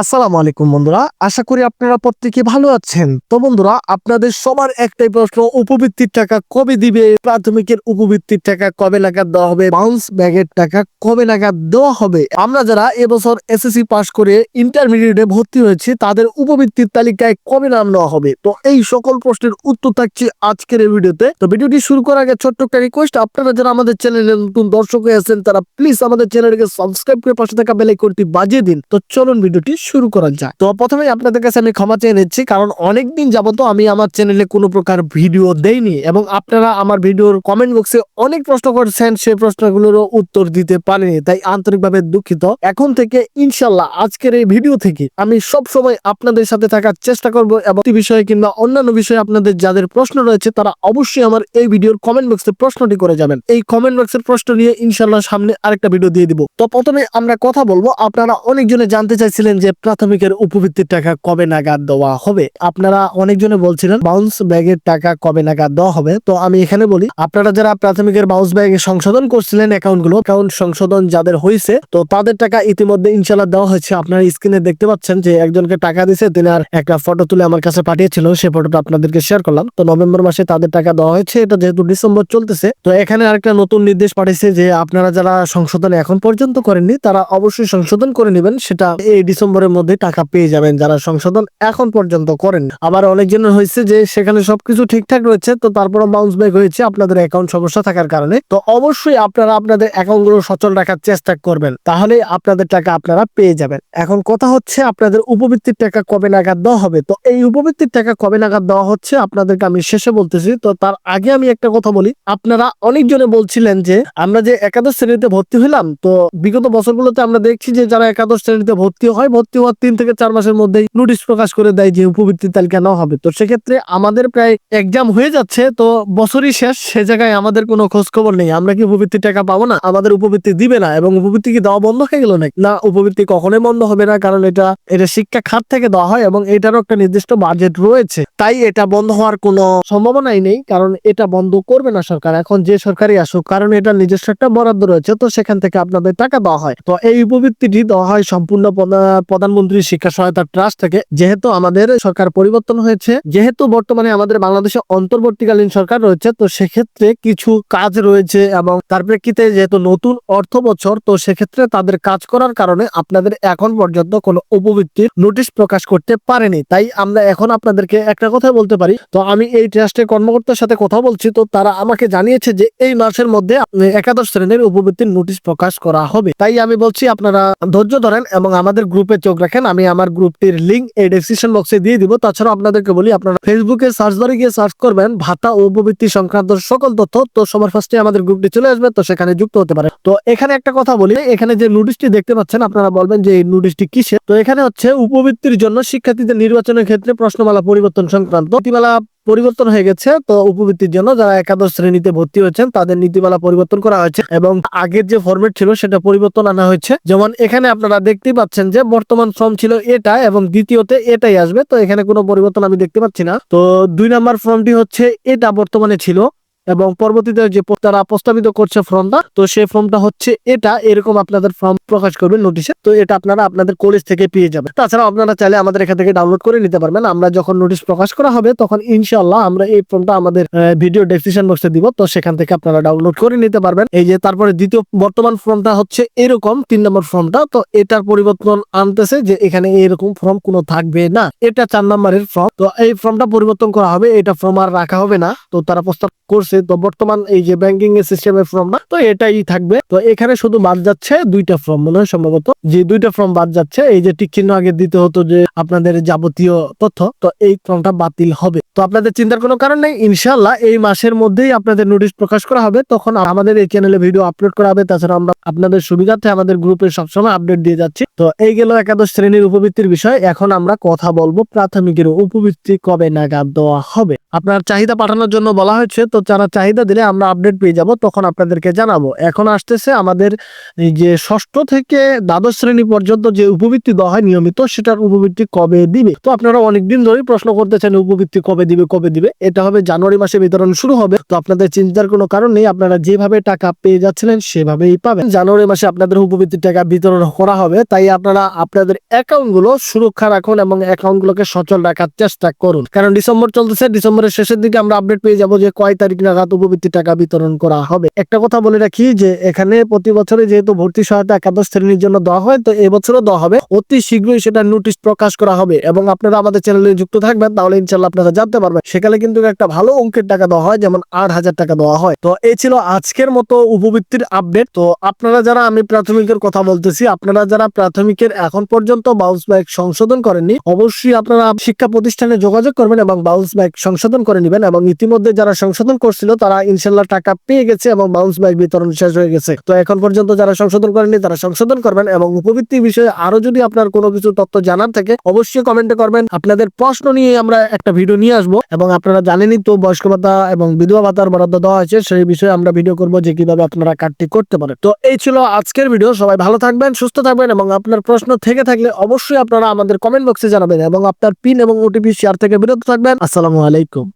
আসসালামু আলাইকুম বন্ধুরা, আশা করি আপনারা প্রত্যেকে ভালো আছেন। তো বন্ধুরা, আপনাদের সবার একটাই প্রশ্ন, উপবৃত্তির টাকা কবে দিবে? প্রাথমিকের উপবৃত্তির টাকা কবে নাগাদ দেওয়া হবে? বাউন্স ব্যাগের টাকা কবে নাগাদ দেওয়া হবে? আমরা যারা এবছর এসএসসি পাশ করে ইন্টারমিডিয়েটে ভর্তি হয়েছি, তাদের উপবৃত্তির তালিকায় কবে নাম নেওয়া হবে? তো এই সকল প্রশ্নের উত্তর থাকছে আজকের এই ভিডিওতে। তো ভিডিওটি শুরু করার আগে ছোট্ট একটা রিকোয়েস্ট আপনারা যারা আমাদের চ্যানেলে নতুন দর্শক হয়ে আছেন, তারা প্লিজ আমাদের চ্যানেলকে সাবস্ক্রাইব করে পাশে থাকা বেল আইকনটি বাজিয়ে দিন। তো চলুন ভিডিওটি শুরু করা যাক তো প্রথমে আপনাদের কাছে আমি ক্ষমা চেয়ে নিচ্ছি, কারণ অনেকদিন যাবত আমি আমার চ্যানেলে কোনো প্রকার ভিডিও দেইনি এবং আপনারা আমার ভিডিওর কমেন্ট বক্সে অনেক প্রশ্ন করছেন, সেই প্রশ্নগুলোরও উত্তর দিতে পারিনি, তাই আন্তরিকভাবে দুঃখিত। এখন থেকে ইনশাল্লাহ আজকের এই ভিডিও থেকে আমি সব সময় আপনাদের সাথে থাকার চেষ্টা করব এবং বিষয়ে কিংবা অন্যান্য বিষয়ে আপনাদের যাদের প্রশ্ন রয়েছে, তারা অবশ্যই আমার এই ভিডিওর কমেন্ট বক্সে প্রশ্নটি করে যাবেন। এই কমেন্ট বক্সের প্রশ্ন নিয়ে ইনশাল্লাহ সামনে আরেকটা ভিডিও দিয়ে দিব। তো প্রথমে আমরা কথা বলব, আপনারা অনেকজনে জানতে চাইছিলেন যে প্রাথমিকের উপবৃত্তির টাকা কবে নাগাদ দেওয়া হবে? আপনারা অনেকজনে বলছিলেন বাউন্স ব্যাগের টাকা কবে নাগাদ দেওয়া হবে? তো আমি এখানে বলি, আপনারা যারা প্রাথমিকের বাউন্স ব্যাগে সংশোধন করছিলেন অ্যাকাউন্টগুলো অ্যাকাউন্ট সংশোধন যাদের হয়েছে তো তাদের টাকা ইতিমধ্যে ইনশাল্লাহ দেওয়া হয়েছে। আপনারা স্ক্রিনে দেখতে পাচ্ছেন যে একজনকে টাকা দিছে, তিনি আর একটা ফটো তুলে আমার কাছে পাঠিয়েছিল সেই ফটোটা আপনাদেরকে শেয়ার করলাম। তো নভেম্বর মাসে তাদের টাকা দেওয়া হয়েছে, এটা যেহেতু ডিসেম্বর চলতেছে। তো এখানে আরেকটা নতুন নির্দেশ পাঠিয়েছে যে আপনারা যারা সংশোধন এখন পর্যন্ত করেননি, তারা অবশ্যই সংশোধন করে নেবেন, সেটা এই ডিসেম্বরের মধ্যে টাকা পেয়ে যাবেন যারা সংশোধন এখন পর্যন্ত করেন আবার অনেকজনের হয়েছে যে সেখানে সবকিছু ঠিকঠাক রয়েছে, তো তারপরে বাউন্স ব্যাক হয়েছে আপনাদের অ্যাকাউন্ট সমস্যা থাকার কারণে। তো অবশ্যই আপনারা আপনাদের অ্যাকাউন্টগুলো সচল রাখার চেষ্টা করবেন, তাহলে আপনাদের টাকা আপনারা পেয়ে যাবেন। এখন কথা হচ্ছে আপনাদের উপবৃত্তির টাকা কবে নাগাদ দেওয়া হবে? তো এই উপবৃত্তির টাকা কবে নাগাদ দেওয়া হচ্ছে আপনাদেরকে আমি শেষে বলতেছি। তো তার আগে আমি একটা কথা বলি। আপনারা অনেকজনে বলছিলেন যে আমরা যে একাদশ শ্রেণীতে ভর্তি হইলাম তো বিগত বছরগুলোতে আমরা দেখছি যে যারা একাদশ শ্রেণীতে ভর্তি হয় হওয়ার তিন থেকে চার মাসের মধ্যেই নোটিশ প্রকাশ করে দেয় যে উপবৃত্তির তালিকা নেওয়া হবে। তো সেক্ষেত্রে আমাদের প্রায় এক্সাম হয়ে যাচ্ছে, তো বছরই শেষ, সে জায়গায় আমাদের কোনো খোঁজ খবর নেই। আমরা কি উপবৃত্তির টাকা পাবো না? আমাদের উপবৃত্তি দিবে না, এবং উপবৃত্তি কি দেওয়া বন্ধ হয়ে গেল নাকি? না, উপবৃত্তি কখনোই বন্ধ হবে না, কারণ এটা এটা শিক্ষা খাত থেকে দেওয়া হয়, এবং এটারও একটা নির্দিষ্ট বাজেট রয়েছে। তাই এটা বন্ধ হওয়ার কোনো সম্ভাবনাই নেই, কারণ এটা বন্ধ করবে না সরকার। এখন যে সরকারই আসুক, কারণ এটা নিজস্ব একটা বরাদ্দ রয়েছে, তো সেখান থেকে আপনাদের টাকা দেওয়া হয়। তো এই উপবৃত্তিটি দেওয়া হয় সম্পূর্ণ প্রধানমন্ত্রী শিক্ষা সহায়তা ট্রাস্ট থেকে যেহেতু আমাদের সরকার পরিবর্তন হয়েছে, যেহেতু বর্তমানে আমাদের বাংলাদেশে অন্তর্বর্তীকালীন সরকার রয়েছে, তো সেক্ষেত্রে কিছু কাজ রয়েছে এবং তার প্রেক্ষিতে যেহেতু নতুন অর্থ বছর, তো সেক্ষেত্রে তাদের কাজ করার কারণে আপনাদের এখন পর্যন্ত কোনো উপবৃত্তির নোটিশ প্রকাশ করতে পারেনি। তাই আমরা এখন আপনাদেরকে একটা কথা বলতে পারি। তো আমি এই ট্রাস্টের কর্মকর্তার সাথে কথা বলছি, তো তারা আমাকে জানিয়েছে যে এই মাসের মধ্যে একাদশ শ্রেণির উপবৃত্তির নোটিশ প্রকাশ করা হবে। তাই আমি বলছি, আপনারা ধৈর্য ধরেন এবং আমাদের গ্রুপে চোখ রাখেন, আমি আমার গ্রুপটির লিঙ্ক এই ডেসক্রিপশন বক্সে দিয়ে দিব। তাছাড়া আপনাদেরকে বলি, আপনারা ফেসবুকে সার্চ বারে গিয়ে সার্চ করবেন, ভাতা ও উপবৃত্তি সংক্রান্ত সকল তথ্য। তো সবার ফার্স্টে আমাদের গ্রুপটি চলে আসবে, তো সেখানে যুক্ত হতে পারে। তো এখানে একটা কথা বলি, এখানে যে নোটিশটি দেখতে পাচ্ছেন, আপনারা বলবেন যে এই নোটিশটি কিসের? তো এখানে হচ্ছে উপবৃত্তির জন্য শিক্ষার্থীদের নির্বাচনের ক্ষেত্রে প্রশ্নমালা পরিবর্তন সংক্রান্ত। পরিবর্তন হয়ে গেছে। তো উপবৃত্তির জন্য যারা একাদশ শ্রেণীতে ভর্তি হয়েছেন, তাদের নীতিমালা পরিবর্তন করা হয়েছে এবং আগের যে ফর্মেট ছিল, সেটা পরিবর্তন আনা হয়েছে। যেমন এখানে আপনারা দেখতে পাচ্ছেন যে বর্তমান ফর্ম ছিল এটা এবং দ্বিতীয়তে এটাই আসবে। তো এখানে কোনো পরিবর্তন আমি দেখতে পাচ্ছি না। তো দুই নাম্বার ফর্মটি হচ্ছে এটা বর্তমানে ছিল। এবং পরবর্তীতে যে তারা প্রস্তাবিত করছে ফর্মটা তো সেই ফর্মটা হচ্ছে এটা, এরকম আপনাদের ফর্ম প্রকাশ করবেন নোটিশে তো এটা আপনারা আপনাদের কলেজ থেকে পেয়ে যাবেন। তাছাড়া আপনারা চাইলে আমাদের এখান থেকে ডাউনলোড করে নিতে পারবেন। আমরা যখন নোটিশ প্রকাশ করা হবে, তখন ইনশাআল্লাহ আমরা এই ফর্মটা আমাদের ভিডিও ডেসক্রিপশন বক্সে দিব। তো সেখান থেকে আপনারা ডাউনলোড করে নিতে পারবেন। এই যে তারপরে দ্বিতীয়, বর্তমান ফর্মটা হচ্ছে এরকম, তিন নম্বর ফর্মটা তো এটার পরিবর্তন আনতেছে যে এখানে এরকম ফর্ম কোনো থাকবে না। এটা চার নম্বরের ফর্ম তো এই ফর্মটা পরিবর্তন করা হবে, এটা ফর্ম আর রাখা হবে না। তো তারা প্রস্তাব করছে তো বর্তমান এই যে ব্যাংকিং এর সিস্টেমের ফর্মটা তো এটাই থাকবে। তো এখানে শুধু বাদ যাচ্ছে দুইটা ফর্ম মনে হয় সম্ভবত। যে দুইটা ফর্ম বাদ যাচ্ছে, এই যে টিক চিহ্ন আগে দিতে হতো যে আপনাদের যাবতীয় তথ্য, তো এই ফর্মটা বাতিল হবে। তো আপনাদের চিন্তার কোনো কারণ নেই ইনশাল্লাহ এই মাসের মধ্যেই আপনাদের নোটিশ প্রকাশ করা হবে। তখন আমাদের এই চ্যানেলে ভিডিও আপলোড করা হবে। তাছাড়া আমরা আপনাদের সুবিধার্থে আমাদের গ্রুপে সবসময় আপডেট দিয়ে যাচ্ছি। তো এই গেল একাদশ শ্রেণির উপবৃত্তির বিষয়। এখন আমরা কথা বলব প্রাথমিকের উপবৃত্তি কবে নাগাদ দেওয়া হবে। আপনার চাহিদা পাঠানোর জন্য বলা হয়েছে। তো যারা চাহিদা দিলে আমরা আপডেট পেয়ে যাব, তখন আপনাদেরকে জানাব। এখন আসতেছে আমাদের যে ষষ্ঠ থেকে দ্বাদশ শ্রেণি পর্যন্ত যে উপবৃত্তি দেওয়া হয় নিয়মিত, সেটার উপবৃত্তি কবে দিবে? তো আপনারা অনেকদিন ধরেই প্রশ্ন করতেছেন, উপবৃত্তি কবে দিবে কবে দিবে? এটা হবে জানুয়ারি মাসে বিতরণ শুরু হবে। তো আপনাদের চিন্তার কোনো কারণ নেই, আপনারা যেভাবে টাকা পেয়ে যাচ্ছিলেন সেভাবেই পাবেন। জানুয়ারি মাসে আপনাদের উপবৃত্তির টাকা বিতরণ করা হবে, তাই আপনারা আপনাদের অ্যাকাউন্টগুলো সুরক্ষা রাখুন এবং অ্যাকাউন্ট গুলোকে সচল রাখার চেষ্টা করুন। কারণ ডিসেম্বর চলতেছে, ডিসেম্বরের শেষের দিকে আমরা আপডেট পেয়ে যাব যে কয় তারিখ নাগাদ উপবৃত্তির টাকা বিতরণ করা হবে। একটা কথা বলে রাখি যে, এখানে প্রতি বছরে যেহেতু ভর্তি সহায়তা একাদশ শ্রেণির জন্য দেওয়া হয়, তো এবছরও দেওয়া হবে। অতি শীঘ্রই সেটা নোটিশ প্রকাশ করা হবে এবং আপনারা আমাদের চ্যানেলে যুক্ত থাকবেন, তাহলে ইনশাল্লাহ আপনারা জানতে পারবেন। সেখানে কিন্তু একটা ভালো অঙ্কের টাকা দেওয়া হয়, যেমন আট হাজার টাকা দেওয়া হয়। তো এই ছিল আজকের মতো উপবৃত্তির আপডেট তো আপনারা যারা, আমি প্রাথমিকের কথা বলতেছি, আপনারা যারা প্রাথমিকের এখন পর্যন্ত বাউন্স ব্যাক সংশোধন করেননি, অবশ্যই আপনারা শিক্ষা প্রতিষ্ঠানে যোগাযোগ করবেন এবং বাউন্স ব্যাক সংশোধন করে নেবেন এবং ইতিমধ্যে যারা সংশোধন করছিল তারা ইনশাল্লাহ টাকা পেয়ে গেছে এবং বাউন্স ব্যাক বিতরণ শেষ হয়ে গেছে। তো এখন পর্যন্ত যারা সংশোধন করেননি, তারা সংশোধন করবেন এবং উপবৃত্তি বিষয়ে আরও যদি আপনার কোনো কিছু তথ্য জানার থাকে, অবশ্যই কমেন্টে করবেন। আপনাদের প্রশ্ন নিয়ে আমরা একটা ভিডিও নিয়ে আসব এবং আপনারা জানেনই তো, বয়স্ক ভাতা এবং বিধবা ভাতার বরাদ্দ দেওয়া হয়েছে, সেই বিষয়ে আমরা ভিডিও করব যে কীভাবে আপনারা কার্ডটি করতে পারেন। তো এই ছিল আজকের ভিডিও সবাই ভালো থাকবেন, সুস্থ থাকবেন এবং আপনার প্রশ্ন থেকে থাকলে অবশ্যই আপনারা আমাদের কমেন্ট বক্সে জানাবেন এবং আপনার পিন এবং ওটিপি শেয়ার থেকে বিরত থাকবেন। আসসালামু আলাইকুম।